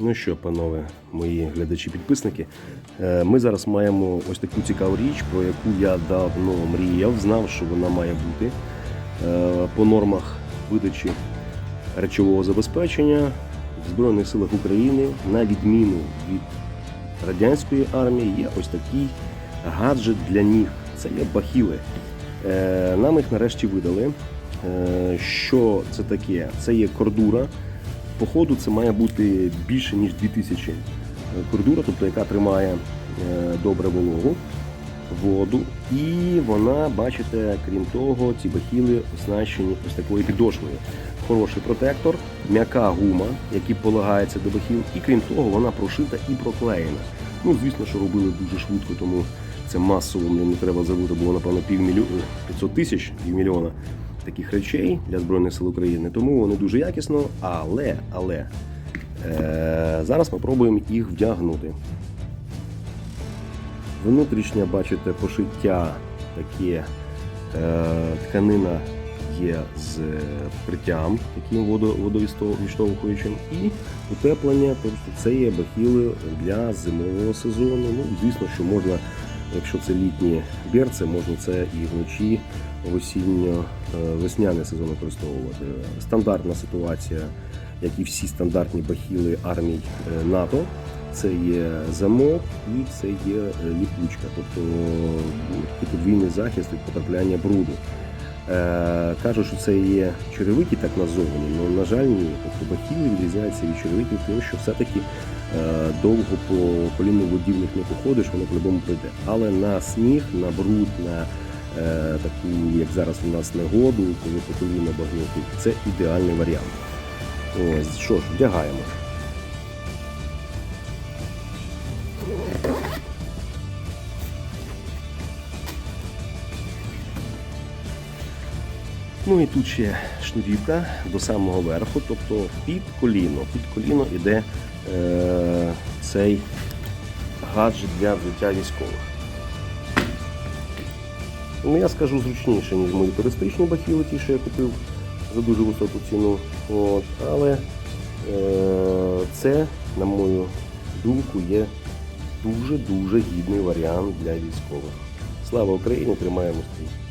Ну що, панове, мої глядачі-підписники, е, ми зараз маємо ось таку цікаву річ, про яку я давно мріяв, знав, що вона має бути Е, по нормах видачі речового забезпечення в Збройних силах України, на відміну від радянської армії, є ось такий гаджет для ніг. Це є бахіли. Е, Нам їх нарешті видали. Що це таке? Це є кордура. По ходу це має бути більше ніж 2000 кордура, тобто яка тримає е, добре вологу, воду. І вона, бачите, крім того, ці бахіли оснащені ось такою підошвою. Хороший протектор, м'яка гума, який полагається до бахіл, і крім того, вона прошита і проклеєна. Ну, звісно, що робили дуже швидко, тому це масово мені не треба забути, було напевно півмільйона 500 тисяч, півмільйона таких речей для Збройних сил України. Тому вони дуже якісно, але, але е, зараз ми пробуємо їх вдягнути. Внутрішнє, бачите, пошиття таке е, тканина є з вкриттям, таким водо- водовідштовхуючим, і утеплення, тобто це є бахіли для зимового сезону. Ну, звісно, що можна, якщо це літні берці, можна це і вночі в осінньо-весняний сезон використовувати. Стандартна ситуація, як і всі стандартні бахіли армій е, НАТО. Це є замок і це є е, ліпучка, тобто ну, подвійний захист від потрапляння бруду. Е, кажуть, що це є черевики так назовані, але на жаль, ні. Тобто бахіли відрізняються від черевиків, тому що все-таки е, довго по коліну водівних не походиш, воно по-любому прийде. Але на сніг, на бруд, на е, таку, як зараз у нас негоду, коли по коліна багнути, це ідеальний варіант. Ось, що ж, вдягаємо. Ну і тут ще шнурівка до самого верху, тобто під коліно. Під коліно йде е, цей гаджет для взуття військових. Ну, я скажу зручніше, ніж мої туристичні бахіли, ті, що я купив за дуже високу ціну. От. Але е, це, на мою думку, є дуже-дуже гідний варіант для військових. Слава Україні! Тримаємо стрій!